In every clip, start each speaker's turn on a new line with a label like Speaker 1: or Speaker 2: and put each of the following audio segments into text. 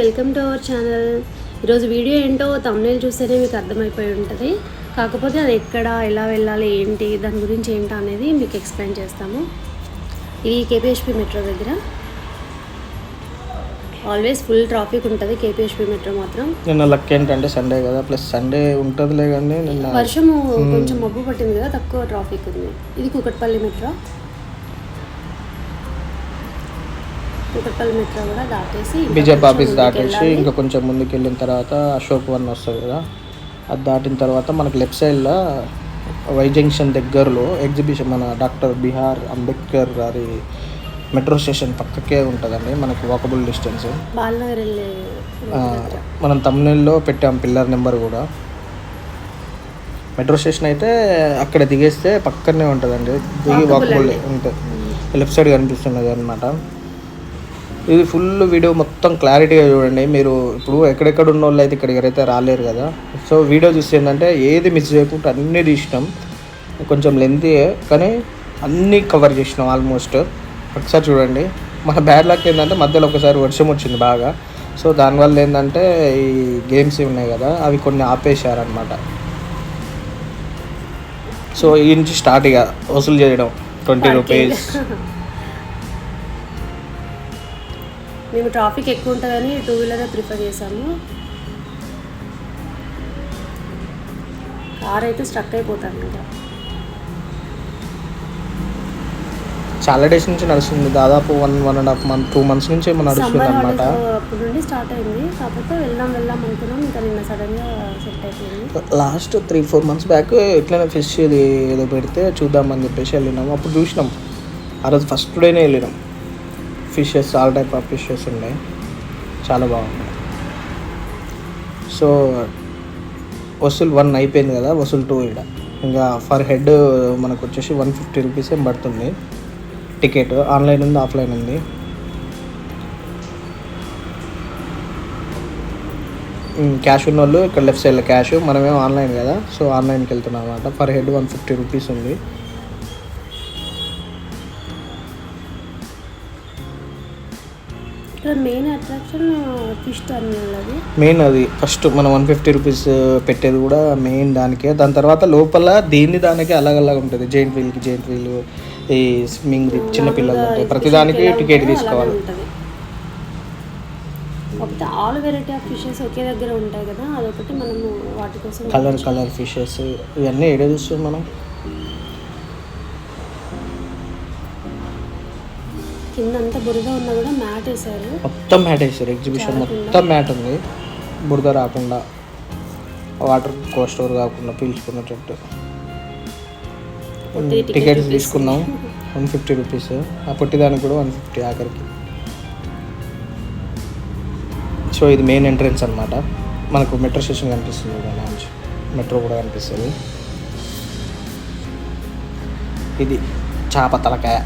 Speaker 1: Welcome to our channel. ఈరోజు video ఏంటో thumbnail చూస్తేనే మీకు అర్థమైపోయి ఉంటుంది. కాకపోతే అది ఎక్కడ ఎలా వెళ్ళాలి ఏంటి దాని గురించి ఏంటో అనేది మీకు ఎక్స్ప్లెయిన్ చేస్తాము. ఇది కేపీహెచ్పి మెట్రో దగ్గర. ఆల్వేస్ ఫుల్ ట్రాఫిక్ ఉంటుంది కేపీహెచ్పి మెట్రో మాత్రం.
Speaker 2: నిన్న లక్ ఏంటంటే సండే కదా ప్లస్ సండే ఉంటుందిలే కానీ నిన్న
Speaker 1: వర్షము కొంచెం మబ్బు పట్టింది కదా తక్కువ ట్రాఫిక్ ఉంది. ఇది కుకట్పల్లి మెట్రో కుకట్పల్లి మెట్రో కూడా దాటేసి
Speaker 2: బీజేపీ ఆఫీస్ దాటేసి. ఇంకా కొంచెం ముందుకు వెళ్ళిన తర్వాత అశోక్ వన్ వస్తుంది కదా. అది దాటిన తర్వాత మనకి లెఫ్ట్ సైడ్లో వై జంక్షన్ దగ్గరలో ఎగ్జిబిషన్ మన డాక్టర్ బిహార్ అంబేద్కర్ గారి మెట్రో స్టేషన్ పక్కకే ఉంటుందండి మనకి వాకబుల్ డిస్టెన్స్. మనం తమిళలో పెట్టాం పిల్లర్ నెంబర్ కూడా. మెట్రో స్టేషన్ అయితే అక్కడ దిగేస్తే పక్కనే ఉంటుందండి దిగి వాకబుల్ ఉంటుంది. లెఫ్ట్ సైడ్ కనిపిస్తున్నది అనమాట ఇది ఫుల్ వీడియో మొత్తం క్లారిటీగా చూడండి. మీరు ఇప్పుడు ఎక్కడెక్కడ ఉన్న వాళ్ళు అయితే ఇక్కడికి అయితే రాలేరు కదా. సో వీడియో చూస్తే ఏంటంటే ఏది మిస్ చేయకుండా అన్నీ తీసినాం. కొంచెం లెంతీ కానీ అన్నీ కవర్ చేసినాం ఆల్మోస్ట్ ఒకసారి చూడండి. మన బ్యాడ్ లక్ ఏంటంటే మధ్యలో ఒకసారి వర్షం వచ్చింది బాగా. సో దానివల్ల ఏంటంటే ఈ గేమ్స్ ఉన్నాయి కదా అవి కొన్ని ఆపేశారనమాట సో ఈ నుంచి స్టార్ట్ ఇక వసూలు చేయడం. ట్వంటీ రూపీస్
Speaker 1: మేము ట్రాఫిక్ ఎక్కువ ఉంటుందని టూ వీలర్ ప్రిఫర్ చేసాము కార్ అయితే స్ట్రక్ అయిపోతాను ఇంకా.
Speaker 2: చాలా డేస్ నుంచి నడుస్తుంది. దాదాపు one one and half month two months నుంచి ఏమో నడుస్తుంది అనమాట
Speaker 1: అప్పటి నుండి స్టార్ట్ అయింది. కాకపోతే వెళ్దాం వెళ్దాం అనుకున్నాం. ఇంకా నిన్న సడన్గా సెట్ అయిపోయింది.
Speaker 2: Last three four months back ఎట్లైనా ఫిష్ ఇది ఏదో పెడితే చూద్దామని చెప్పేసి వెళ్ళినాం అప్పుడు చూసినాం. ఆ రోజు ఫస్ట్ డేనే వెళ్ళినాం. Fishes all type of fishes ఉన్నాయి చాలా బాగున్నాయి సో వసూలు వన్ అయిపోయింది కదా వసూలు టూ ఇక్కడ ఇంకా ఫర్ హెడ్ మనకు వచ్చేసి వన్ ఫిఫ్టీ రూపీస్ ఏం పడుతుంది. టికెట్ ఆన్లైన్ ఉంది ఆఫ్లైన్ ఉంది. క్యాష్ ఉన్న వాళ్ళు ఇక్కడ లెఫ్ట్ సైడ్లో క్యాష్ మనమేమో ఆన్లైన్ కదా సో ఆన్లైన్కి వెళ్తున్నాం అనమాట per head one fifty rupees ఉంది.
Speaker 1: ఇక్కడ మెయిన్ అట్రాక్షన్ ఫిష్ టర్మినల్ అది.
Speaker 2: మెయిన్ అది. ఫస్ట్ మనం వన్ ఫిఫ్టీ రూపీస్ పెట్టేది కూడా మెయిన్ దానికే. దాని తర్వాత లోపల దీన్ని దానికి అలగ్ అలగ్ ఉంటుంది జైంట్ వీల్కి జైంట్ వీల్ ఈ స్విమ్మింగ్ చిన్న పిల్లలు ఉంటాయి ప్రతిదానికి టికెట్ తీసుకోవాలి.
Speaker 1: ఉంటుంది. కాకపోతే ఆల్ వెరైటీ ఆఫ్ ఫిషెస్ ఒకే దగ్గర ఉంటాయి కదా. అదొకటి మనము వాటి కోసం
Speaker 2: కలర్ కలర్ ఫిషెస్ ఇవన్నీ ఏడే చూస్తాం మనం.
Speaker 1: కింద అంతా బురద ఉన్నా కూడా మ్యాట్ వేసారు
Speaker 2: మొత్తం మ్యాట్ వేసారు ఎగ్జిబిషన్ మొత్తం మ్యాట్ ఉంది. బురద రాకుండా వాటర్ కోస్టోర్ కాకుండా పీల్చుకున్నట్టు. టికెట్స్ తీసుకున్నాం. One fifty rupees. ఆ పొట్టిదానికి కూడా వన్ ఫిఫ్టీ ఆఖరికి. సో ఇది మెయిన్ ఎంట్రన్స్ అనమాట మనకు మెట్రో స్టేషన్ కనిపిస్తుంది నుంచి మెట్రో కూడా కనిపిస్తుంది. ఇది చేప తలకాయ.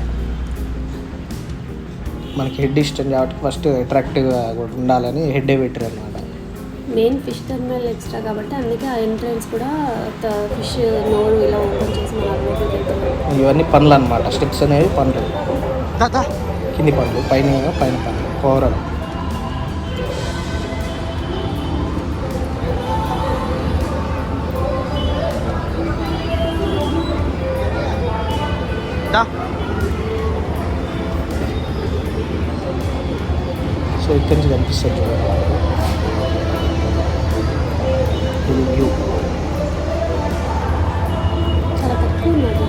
Speaker 2: మనకి హెడ్ ఇష్టం కాబట్టి ఫస్ట్ అట్రాక్టివ్గా కూడా ఉండాలని హెడ్డే పెట్టారు అనమాట
Speaker 1: మెయిన్ ఫిష్ టర్మినల్ ఎక్స్ట్రా కాబట్టి అందుకే ఆ ఎంట్రన్స్ కూడా ఫిష్ నోరు ఇలా ఓపెన్ చేసి మన
Speaker 2: ఇవన్నీ పండ్లు అనమాట స్టిక్స్ అనేవి పండ్లు. కింది పండ్లు పైన పైన పండ్లు కూరలు. సో ఇక్కడి నుంచి కనిపిస్తుంది చూడండి ఇది వ్యూ.
Speaker 1: చాలా తక్కువ ఉన్నది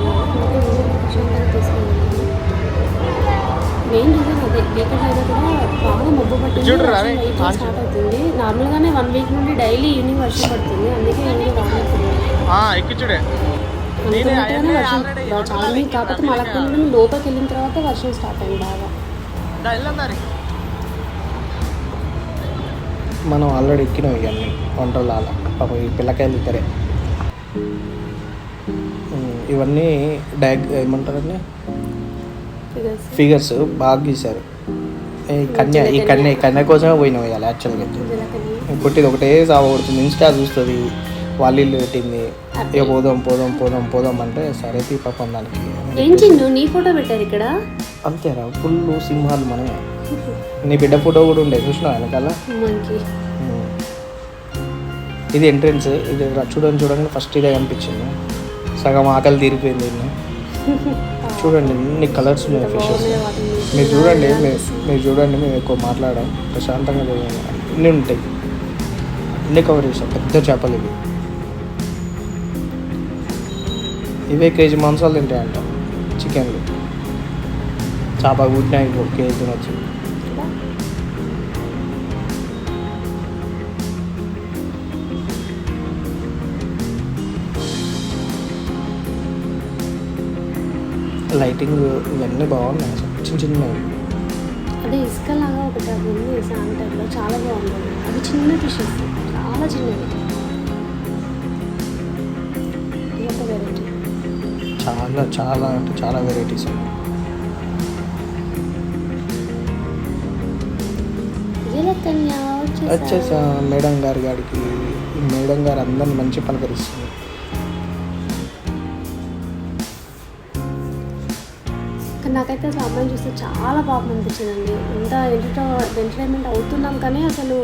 Speaker 1: మెయిన్ రీజన్ అదే. వీకెండ్ అయినా కూడా బాగా మబ్బు పట్టింది. వర్షం late గా స్టార్ట్ అవుతుంది నార్మల్గానే వన్ వీక్ నుండి డైలీ ఈవినింగ్ వర్షం పడుతుంది. అందుకే ఈవినింగ్ రానట్టుంది
Speaker 2: ఎక్కించుడే
Speaker 1: అనుకున్నట్టుగానే వర్షం బాగా చాలా మీకు కాకపోతే మలకుండా లోపలికి వెళ్ళిన తర్వాత వర్షం స్టార్ట్ అయింది బాగా.
Speaker 2: మనం ఆల్రెడీ ఎక్కినాం ఇవన్నీ వంటలాల పాపం ఈ పిల్లకాయలు ఇద్దరే ఇవన్నీ డయాగ్ ఏమంటారండి?
Speaker 1: ఫిగర్స్
Speaker 2: బాగా గీశారు. ఈ కన్య ఈ కన్య ఈ కన్య కోసమే పోయినాం ఇవాళ యాక్చువల్గా పుట్టిది ఒకటే సాగబడుతుంది ఇన్స్టా చూస్తుంది వాళ్ళు ఇల్లు పెట్టింది. ఇక పోదాం పోదాం పోదాం పోదాం అంటే సరే తీ పాపం దానికి.
Speaker 1: ఏం నీ ఫోటో పెట్టారు ఇక్కడ?
Speaker 2: అంతేరా ఫుల్ సింహాలు మనమే. నీ బిడ్డ ఫోటో కూడా ఉండే చూసినా వెనకాల? ఉమ్. ఇది ఎంట్రన్స్ ఇది చూడండి చూడండి ఫస్ట్ ఇదే కనిపించింది. సగం ఆకలి తీరిపోయింది చూడండి ఎన్ని కలర్స్ ఉన్నాయి ఫిషెస్ మీరు చూడండి మీరు చూడండి మేము ఎక్కువ మాట్లాడాం ప్రశాంతంగా చూడండి. అన్నీ ఉంటాయి. అన్నీ కవర్ చేసాం పెద్ద చేపలు ఇవి. ఇవే కేజీ మాంసాలు తింటాయంట చికెన్లు చేప గుడ్డిన కేజీ తినొచ్చు. లైటింగ్ ఇవన్నీ బాగున్నాయి. చిన్న చిన్నవి.
Speaker 1: అదే ఇసుకలాగా ఒకటి అది ఉంది శాండ్ టైప్లో చాలా బాగుంటుంది అది చిన్న ఫిషెస్ చాలా వెరైటీ
Speaker 2: చాలా చాలా అంటే చాలా వెరైటీస్ ఉన్నాయి. వచ్చేసా మేడం గారి గారికి. మేడం గారు అందరిని మంచి పలకరిస్తుంది.
Speaker 1: నాకైతే అసలు అమ్మాయిని చూస్తే చాలా పాపం అనిపించిందండి. ఎంత ఎంటర్టై ఎంటర్టైన్మెంట్ అవుతున్నాం కానీ అసలు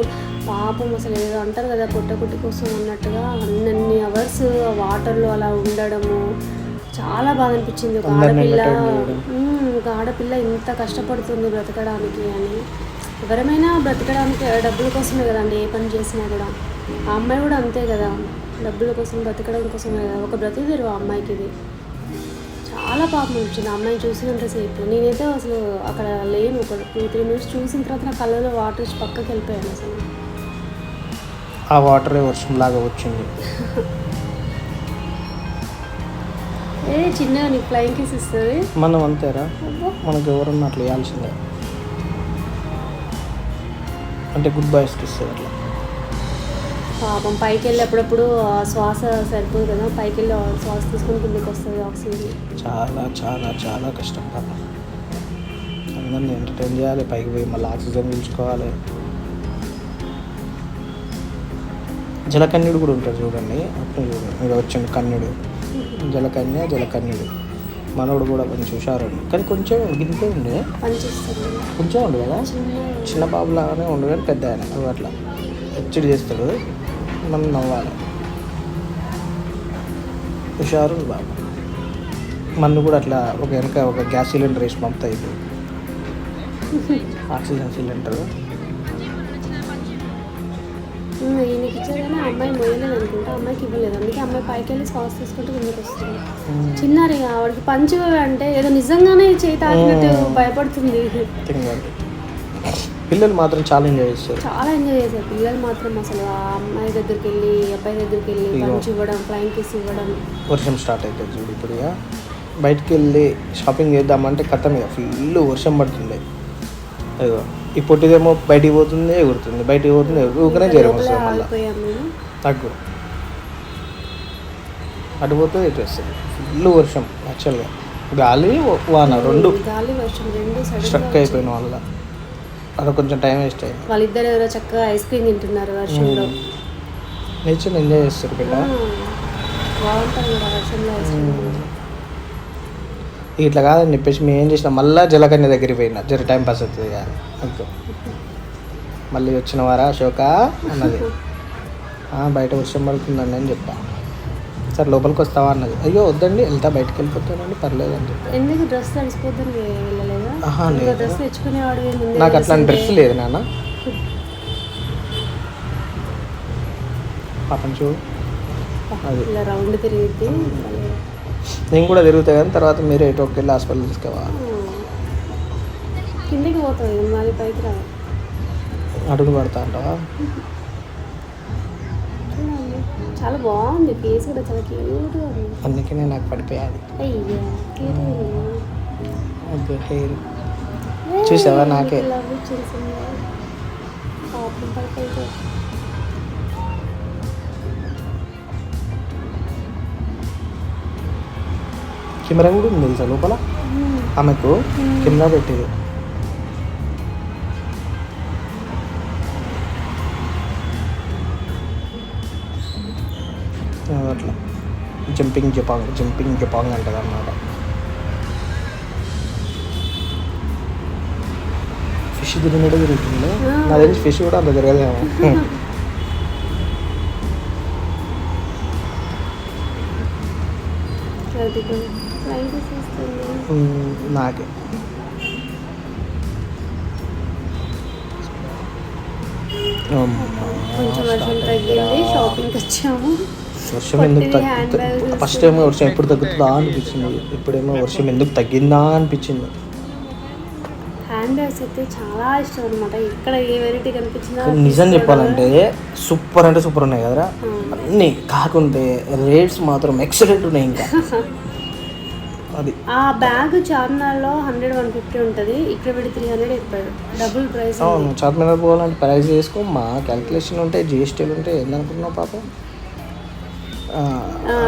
Speaker 1: పాపం అసలు ఏదో అంటారు కదా పొట్ట కుట్టి కోసం అన్నట్టుగా అన్నన్ని అవర్స్ వాటర్లో అలా ఉండడము చాలా బాధ అనిపించింది. ఒక ఆడపిల్ల ఒక ఆడపిల్ల ఇంత కష్టపడుతుంది బ్రతకడానికి అని. ఎవరమైనా బ్రతకడానికి డబ్బుల కోసమే కదండి ఏ పని చేసినా కూడా. ఆ అమ్మాయి కూడా అంతే కదా డబ్బుల కోసం బ్రతకడం కోసమే కదా. ఒక బ్రతిదేరు ఆ అమ్మాయికి ఇది చాలా పాపం వచ్చింది. అమ్మాయిని చూసినంతసేపు నేనైతే అసలు అక్కడ లేను. ఒక టూ త్రీ మినిట్స్ చూసిన తర్వాత నా కళ్ళలో వాటర్ వచ్చి పక్కకి వెళ్ళిపోయాను అసలు.
Speaker 2: ఆ వాటరే వర్షం లాగా వచ్చింది.
Speaker 1: ఏ చిన్నగా నీకు ఫ్లైంగ్ కిస్ ఇస్తుంది?
Speaker 2: మనం అంతేరా. మనకు ఎవరన్నా అట్లా ఇవ్వాల్సిందే అంటే గుడ్ బాయ్స్కి ఇస్తుంది అట్లా.
Speaker 1: పాపం పైకి వెళ్ళి అప్పుడప్పుడు శ్వాస సరిపోదు కదా పైకి వెళ్ళి శ్వాస తీసుకొని కిందకి వస్తుంది ఆక్సిజన్.
Speaker 2: చాలా చాలా చాలా కష్టం పాపం. అందరిని ఎంటర్టైన్ చేయాలి పైకి పోయి మళ్ళీ ఆక్సిజన్ పీల్చుకోవాలి. జలకన్యుడు కూడా ఉంటుంది చూడండి అప్పుడు చూడండి. మీరు వచ్చింది కన్యుడు జలకన్య జలకన్యుడు మనోడు కూడా కొంచెం హుషారుడు. కానీ కొంచెం గింతే ఉండే. కొంచెం ఉండు కదా.
Speaker 1: చిన్న
Speaker 2: బాబు లాగానే ఉండు కానీ పెద్ద ఆయన. అట్లా. హెచ్చడి చేస్తాడు. మనం నవ్వాలి హుషారు బాబు. మన్ను కూడా అట్లా ఒక వెనక ఒక గ్యాస్ సిలిండర్ వేసి పంపుతాయి ఆక్సిజన్ సిలిండర్.
Speaker 1: ఈయనకి అమ్మాయి అనుకుంటా. అమ్మాయికి ఇవ్వలేదు. అందుకే అమ్మాయి పైకి వెళ్ళి శ్వాస తీసుకుంటూ కిందకి వస్తుంది. చిన్నారి ఆవిడకి పంచి అంటే ఏదో నిజంగానే చేయి తాకినట్టు భయపడుతుంది.
Speaker 2: పిల్లలు మాత్రం చాలా ఎంజాయ్ చేస్తారు.
Speaker 1: చాలా ఎంజాయ్ చేశారు పిల్లలు మాత్రం అసలు ఆ అమ్మాయి దగ్గరికి వెళ్ళి అబ్బాయి దగ్గరికి వెళ్ళి. పంచి ఇవ్వడం ఫ్లైంగ్ కిస్ ఇవ్వడం.
Speaker 2: వర్షం స్టార్ట్ అవుతుంది చూడు ఇప్పుడు ఇక. బయటికి వెళ్ళి షాపింగ్ చేద్దామంటే కథం ఇక. ఫుల్ వర్షం పడుతుంది అయ్యో. ఈ పొట్టిదేమో బయటికి పోతుంది ఎగురుతుంది. బయటికి పోతుంది ఊరికనే జ్వరం వస్తుంది మళ్ళీ. తగ్గు. అటు పోతుంది ఇటు వస్తుంది. ఫుల్ వర్షం యాక్చువల్గా గాలి వాన రెండు. స్ట్రక్ అయిపోయిన వల్ల అక్కడ కొంచెం టైం వేస్ట్ అయింది.
Speaker 1: వాళ్ళిద్దరు ఎవరో చక్కగా ఐస్ క్రీమ్ తింటున్నారు వర్షంలో.
Speaker 2: నేచర్ ఎంజాయ్ చేస్తారు పిల్ల.
Speaker 1: బాగుంటుంది కదా వర్షంలో ఐస్ క్రీమ్
Speaker 2: ఇట్లా కాదని చెప్పేసి మేము ఏం చేసినాం మళ్ళీ జలకన్య దగ్గరికి పోయినా. జర టైం పాస్ అవుతుంది ఇక అంతే. మళ్ళీ వచ్చిన వారా అశోక అన్నది. "ఆ, బయట వర్షం పడుతుందండి అని చెప్పా. సరే లోపలికి వస్తావా అన్నది. అయ్యో వద్దండి. వెళ్తా బయటకు వెళ్ళిపోతానండి. పర్లేదు అని చెప్పా.
Speaker 1: ఎందుకు డ్రెస్ తడిసిపోద్దని డ్రెస్ తెచ్చుకునేవాడు
Speaker 2: నాకు అట్లాంటి డ్రెస్ లేదు నాన్న. పాపం చూడు. అది.
Speaker 1: ఇలా రౌండ్ తిరిగిద్ది.
Speaker 2: నేను కూడా తిరుగుతా కానీ తర్వాత మీరు ఎటు ఒక వెళ్ళి హాస్పిటల్ తీసుకోవాలి.
Speaker 1: కిందకి పోతుంది మళ్ళీ పైకి రావు
Speaker 2: అడుగు పడతా అంటావా?
Speaker 1: చాలా బాగుంది. ఫేస్ కూడా చాలా క్యూట్గా ఉంది.
Speaker 2: అందుకనే నాకు పడిపోయాది
Speaker 1: అయ్యా
Speaker 2: హెయిర్. చూసావా నాకే? కెమెరా కూడా ఉంది తెలుసా లోపల? ఆమెకు కెమెరా పెట్టేది. అట్లా. జంపింగ్ జపాంగ్ జంపింగ్ జపాంగ్ అంటది అన్నమాట ఫిష్ తిరిగినట్టు తిరుగుతుంది నా తెలిసి ఫిష్ కూడా అంత తిరగదేమో
Speaker 1: అదిగో ఫ్రై చేసేస్తుంది
Speaker 2: ఉమ్, నాకే అమ్మా,
Speaker 1: కొంచెం వర్షం తగ్గింది షాపింగ్కి వచ్చాము
Speaker 2: వర్షం ఎందుకు
Speaker 1: కొత్తవి hand bags
Speaker 2: తగ్గుతుంది ఫస్ట్ ఏమో వర్షం ఎప్పుడు తగ్గుతుందా అనిపించింది ఇప్పుడేమో వర్షం ఎందుకు తగ్గిందా అనిపించింది
Speaker 1: బ్యాగ్స్ అయితే చాలా ఇష్టం అనమాట ఇక్కడ ఏ వెరైటీ కనిపించినా
Speaker 2: కానీ నిజం చెప్పాలంటే సూపర్ అంటే సూపర్ ఉన్నాయి కదరా. అన్నీ కాకుంటే రేట్స్ మాత్రం ఎక్సలెంట్ ఉన్నాయి ఇంకా. అది.
Speaker 1: ఆ బ్యాగ్ చార్మినార్లో హండ్రెడ్ వన్ ఫిఫ్టీ ఉంటుంది. ఇక్కడ పెట్టి త్రీ హండ్రెడ్ చెప్పాడు డబుల్ ప్రైస్
Speaker 2: అవును చార్మినార్ పోవాలంటే ప్రైస్ చేసుకో మా క్యాల్కులేషన్ ఉంటాయి జిఎస్టీలు ఉంటాయి ఏందనుకుంటున్నావు పాప?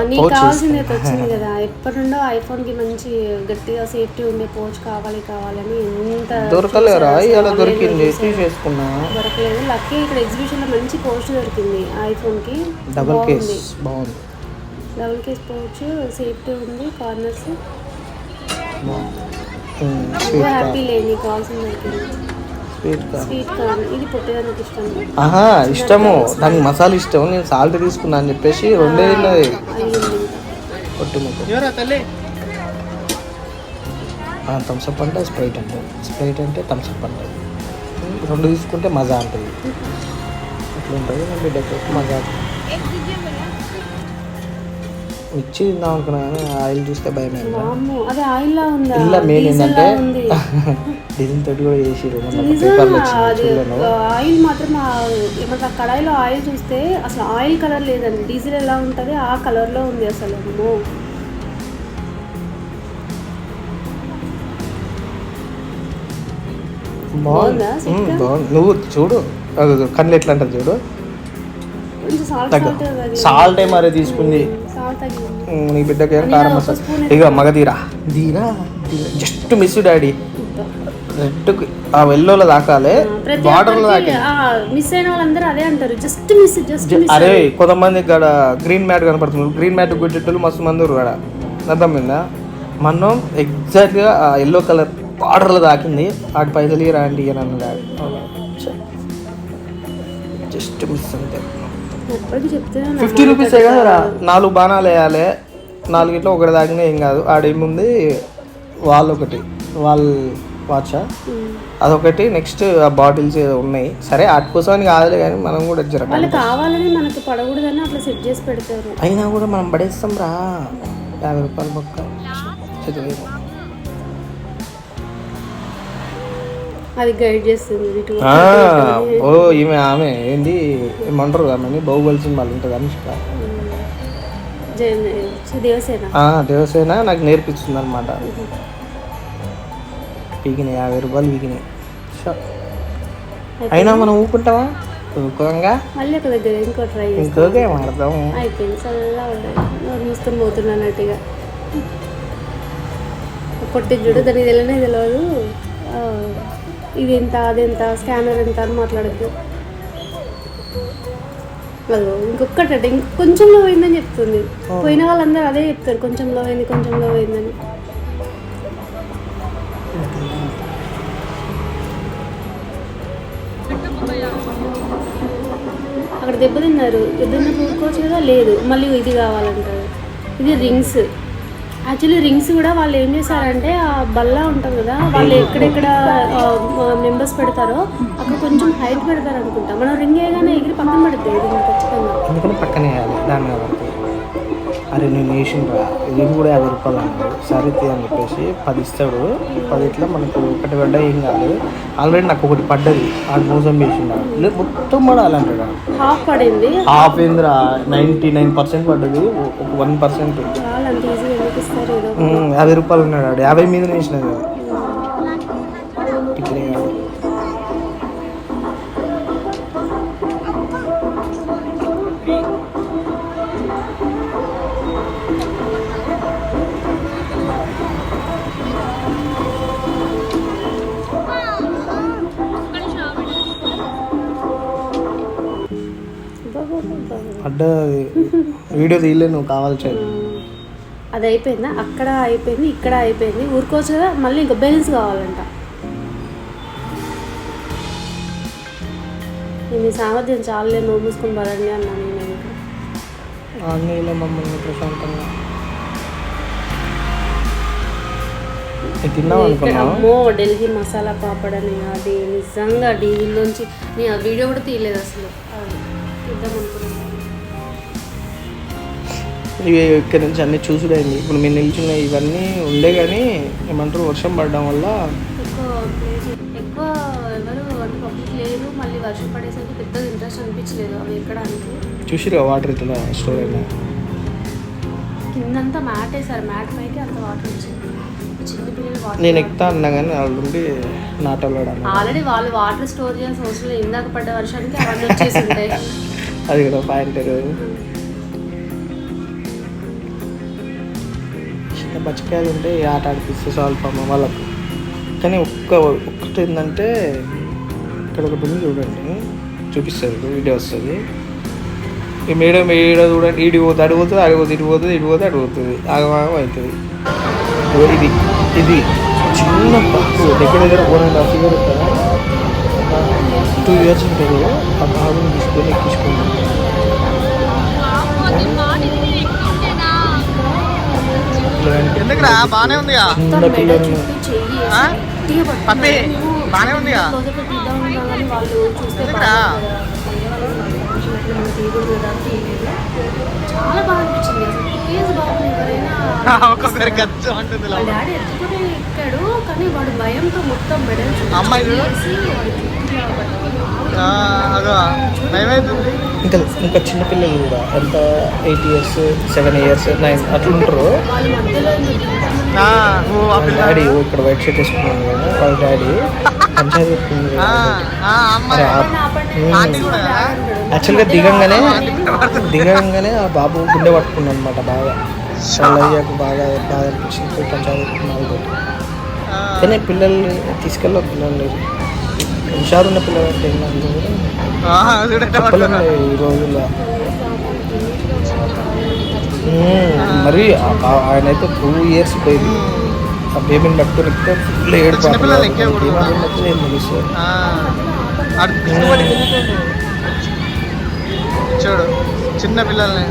Speaker 1: నీకు కావాల్సింది వచ్చింది కదా. ఎప్పటి నుండో ఐఫోన్కి మంచి గట్టిగా సేఫ్టీ ఉండే పోచ్ కావాలి కావాలని ఎంత
Speaker 2: దొరకలేరా? ఇలా దొరికింది తీసేసుకున్నా
Speaker 1: దొరకలేదు. లక్కీ ఇక్కడ ఎగ్జిబిషన్లో మంచి పోస్ట్ దొరికింది ఐఫోన్కి.
Speaker 2: డబల్ కేస్
Speaker 1: బాగుంది. డబుల్ కేస్ పోవచ్చు సేఫ్టీ ఉంది కార్నర్స్ హ్యాపీ లేదు నీకు కావాల్సింది దొరికింది.
Speaker 2: ఆహా ఇష్టము. దానికి మసాలా ఇష్టం నేను సాల్ట్ తీసుకున్నా అని చెప్పేసి రెండే తిన్నది. థమ్స్అప్ అంటే స్ప్రైట్ అంటే. స్ప్రైట్ అంటే థమ్స్అప్ అంటే. రెండు తీసుకుంటే మజా ఉంటుంది అట్లా ఉంటుంది. బిడ్డకి మజా. మిర్చి తిందాం అనుకున్నా కానీ ఆయిల్ చూస్తే భయం
Speaker 1: అది ఆయిల్ లా ఉందా?
Speaker 2: ఇలా మెయిన్ ఏంటంటే
Speaker 1: లా ఉంది.
Speaker 2: డిజైన్ తోటి కూడా చేసిరు పేపర్లో
Speaker 1: ఆయిల్ మాత్రం ఏమంటారు కడాయిలో ఆయిల్ చూస్తే అసలు ఆయిల్ కలర్ లేదండి. డీజిల్ ఎలా ఉంటుంది ఆ కలర్లో ఉంది అసలు. అమ్మో.
Speaker 2: బాగుంది. నువ్వు చూడు. అది కళ్ళు ఎట్లా అంటది చూడు.
Speaker 1: సాల్ట్
Speaker 2: మరే తీసుకుంది? నీ బిడ్డకి ఏం కారం
Speaker 1: స్పూన్
Speaker 2: ఇక మగధీరా ధీరా జస్ట్ మిస్ డాడీ రెడ్ ఆ వెల్లోలో దాకాలే బార్డర్లో
Speaker 1: మిస్ అయిన వాళ్ళందరూ అదే అంటారు జస్ట్ మిస్ జస్ట్
Speaker 2: అరే కొంతమంది ఇక్కడ గ్రీన్ మ్యాట్ కనపడుతుంది గ్రీన్ మ్యాట్ గుడ్డెట్టలు మస్తు మంది ఇక్కడ అర్థమైందా మనం ఎగ్జాక్ట్గా ఆ ఎల్లో కలర్ బార్డర్లో దాకింది వాటి పైసలు రాండి అని అన్నాడు జస్ట్ మిస్ అంతే ఫిఫ్టీ రూపీసే కదరా నాలుగు బాణాలు వేయాలి. నాలుగిట్లో ఒకటి దాకినా ఏం కాదు. ఆడేముంది వాళ్ళు ఒకటి. వాళ్ళ వాచా అదొకటి. నెక్స్ట్ ఆ బాటిల్స్ ఏదో ఉన్నాయి. సరే వాటి కోసం అని కాదులే కానీ మనం కూడా జర
Speaker 1: కావాలని మనకు పడకూడదని అట్లా సెట్ చేసి పెడతారు.
Speaker 2: అయినా కూడా మనం పడేస్తాం రా. యాభై రూపాయలు పక్క చదివేమో.
Speaker 1: అది గైడ్ చేస్తుంది
Speaker 2: ఓ ఈమె ఆమె ఏంది? ఏమంటారు ఆమెని? బాహుబలి సినిమాలు ఉంటుంది అనుష్క.
Speaker 1: దేవసేన.
Speaker 2: దేవసేన నాకు నేర్పిస్తుంది అనమాట పీకినాయి యాభై రూపాయలు పీకినాయి. అయినా మనం ఊపుకుంటామా ఊకోంగా
Speaker 1: మళ్ళీ ఒక దగ్గర ఇంకో ట్రై చేస్తాం.
Speaker 2: ఇంకోకే మాడతాము
Speaker 1: అయిపోయింది. చల్లగా నోరు మూసుకొని పోతున్నట్టుగా కొట్టి చూడు దానికి తెలియనే తెలియదు. ఇది ఎంత అదెంత స్కానర్ ఎంత అని మాట్లాడద్దు. అదో ఇంకొక్కటంటే ఇంకొంచెంలో పోయిందని చెప్తుంది. పోయిన వాళ్ళందరూ అదే చెప్తారు కొంచెంలో పోయింది కొంచెంలో పోయిందని అక్కడ దెబ్బతిన్నారు. దెబ్బతిన్న ఊరుకోవచ్చు కదా? లేదు. మళ్ళీ ఇది కావాలంటారు. ఇది రింగ్స్. యాక్చువల్లీ రింగ్స్ కూడా వాళ్ళు ఏం చేశారంటే ఆ బల్ల ఉంటుంది కదా వాళ్ళు ఎక్కడెక్కడ మెంబర్స్ పెడతారో అక్కడ కొంచెం హైట్ పెడతారు అనుకుంటా మనం రింగ్ వేయగానే ఎగిరి పక్కన పడుతుంది రింగ్ ఖచ్చితంగా.
Speaker 2: అందుకని పక్కనే వేయాలి దాన్ని కాబట్టి అరే నేను వేసిండ్రా ఇది కూడా యాభై రూపాయలు అన్నాడు. సరే అని చెప్పేసి పది ఇస్తాడు. పది ఇట్లా మనకు ఒకటి పడ్డా ఏం కాదు. ఆల్రెడీ నాకు ఒకటి పడ్డది ఆడు మోసం చేసిండు మొత్తం పడాలంటాడు
Speaker 1: హాఫ్ పడింది.
Speaker 2: హాఫ్ ఏంద్రా నైంటీ నైన్ పర్సెంట్ పడ్డది ఒక వన్ పర్సెంట్ యాభై రూపాయలు ఉన్నాడు ఆడు. యాభై మీద వేసిన టికెట్ అడ్డ వీడియో తీయలే నువ్వు కావాల్సి
Speaker 1: అది అయిపోయిందా అక్కడ అయిపోయింది ఇక్కడ అయిపోయింది. ఊరుకోవచ్చు కదా మళ్ళీ ఇంకా బెలూన్స్ కావాలంట. మీ సామర్థ్యం చాలే నోరు మూసుకొని పడండి అన్నాను నేను
Speaker 2: మమ్మల్ని ప్రశాంతంగా.
Speaker 1: అమ్మో ఢిల్లీ మసాలా పాపడ్ అని అది నిజంగా టీవీలోంచి నేను ఆ వీడియో కూడా తీయలేదు అసలు. చూద్దాం అనుకున్నాను.
Speaker 2: ఇవి ఇక్కడ నుంచి అన్ని చూసుడైంది. ఇప్పుడు మీరు నిల్చున్న ఇవన్నీ ఉండే కానీ ఏమంటారు వర్షం పడడం వల్ల
Speaker 1: ఎక్కువ ఎవరు పబ్లిక్ లేరు. మళ్ళీ వర్షం పడేసరికి పెద్దగా ఇంట్రెస్ట్ అనిపించలేదు అవి ఎక్కడానికి.
Speaker 2: చూసిరు వాటర్ ఇట్లా స్టోర్ అయినా?
Speaker 1: కిందంతా మ్యాట్ వేసారు మ్యాట్ పైకి అంత వాటర్ వచ్చింది.
Speaker 2: నేను ఎక్కుతా అన్నా కానీ వాళ్ళు ఉండి నాటలాడు
Speaker 1: ఆల్రెడీ వాళ్ళు వాటర్ స్టోర్ చేయాల్సిన అవసరం ఇందాక పడ్డ వర్షానికి అవన్నీ వచ్చేసి ఉంటాయి.
Speaker 2: అది కూడా పాయింట్ బచ్చకాయలు ఉంటే ఈ ఆట ఆడిపిస్తే సాల్వ్ అమ్మ వాళ్ళకు. కానీ ఒక్క ఒక్కటి ఏంటంటే ఇక్కడ ఒకటి ఉంది చూడండి. చూపిస్తుంది వీడియో వస్తుంది. ఈ మేడం ఈడ చూడండి. ఈడి పోతుంది అడి పోతుంది ఇటు పోతుంది ఇటు పోతుంది. అడి ఆగమాగం అవుతుంది. ఇది ఇది. చిన్న బాబు దగ్గర దగ్గర four and half year two years ఉంటుంది ఆ బాబుని తీసుకొని ఎక్కించుకుంటాం
Speaker 3: ఎందుకురా? బానే ఉందిగా. పప్పి, బానే ఉందిగా? ఎందుకురా?
Speaker 1: చాలా బాగా అనిపించింది
Speaker 3: ఒక్కొక్కరి గచ్చు అంటుంది
Speaker 1: వాళ్ళ డాడీ ఎత్తుకుని ఎక్కాడు కానీ వాడు భయంతో మొత్తం మెడల్ చుట్టూ
Speaker 3: అమ్మాయి అదో. భయమైతుంది
Speaker 2: ఇంకా ఇంకా చిన్నపిల్లలు కూడా. ఎంత eight years seven years nine అట్లా ఉంటారు. డాడీ ఇక్కడ వైట్ షర్ట్ వేసుకున్నాను కదా వాళ్ళ డాడీ. పంచాయతీ యాక్చువల్గా దిగంగానే దిగంగానే ఆ బాబు గుండె పట్టుకున్నాడు అనమాట బాగా అయ్యాకు బాగా బాగా అనిపించింది. పంచాయతీ కానీ పిల్లల్ని తీసుకెళ్ళి పిల్లలు లేదు హుషారున్న పిల్లలు అంటే ఈ రోజుల్లో మరి ఆయన అయితే టూ ఇయర్స్ పోయింది ఆ బేబీని పట్టుకుని ఎక్కితే ఫుల్ ఏడు
Speaker 3: చూడు చిన్న పిల్లల్ని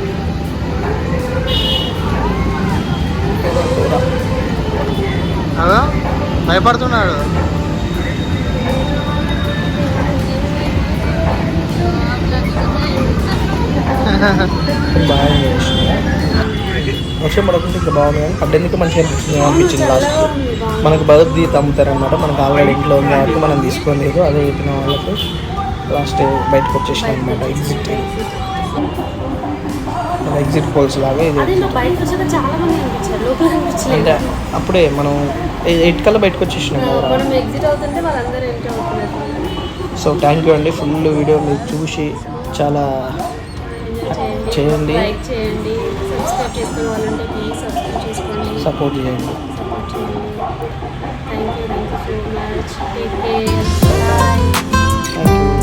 Speaker 3: అదో భయపడుతున్నాడు
Speaker 2: బాగా వర్షం పడకుంటే ఇంకా బాగుంది కానీ పడ్డేందుకు మంచిగా అనిపించింది అనిపించింది లాస్ట్ మనకు భగవద్గీత అమ్ముతారనమాట మనకు ఆల్రెడీ ఇంట్లో ఉంది కాబట్టి మనం తీసుకోలేదు అదే చెప్పిన వాళ్ళకు లాస్ట్ బయటకు వచ్చేసినాం అనమాట ఎగ్జిట్ ఎగ్జిట్ పోల్స్ లాగా ఇది అంటే అప్పుడే మనం ఎయిట్ కల్లా బయటకు వచ్చేసినాం సో థ్యాంక్ యూ అండి. ఫుల్ వీడియో మీరు చూసి చాలా చేయండి.
Speaker 1: లైక్ చేయండి సబ్స్క్రైబ్ చేసుకునే వాళ్ళంటే ప్లీజ్ సబ్స్క్రైబ్ చేసుకోండి
Speaker 2: సపోర్ట్ చేయండి.
Speaker 1: సపోర్ట్ చేయండి thank you thank you so much take care bye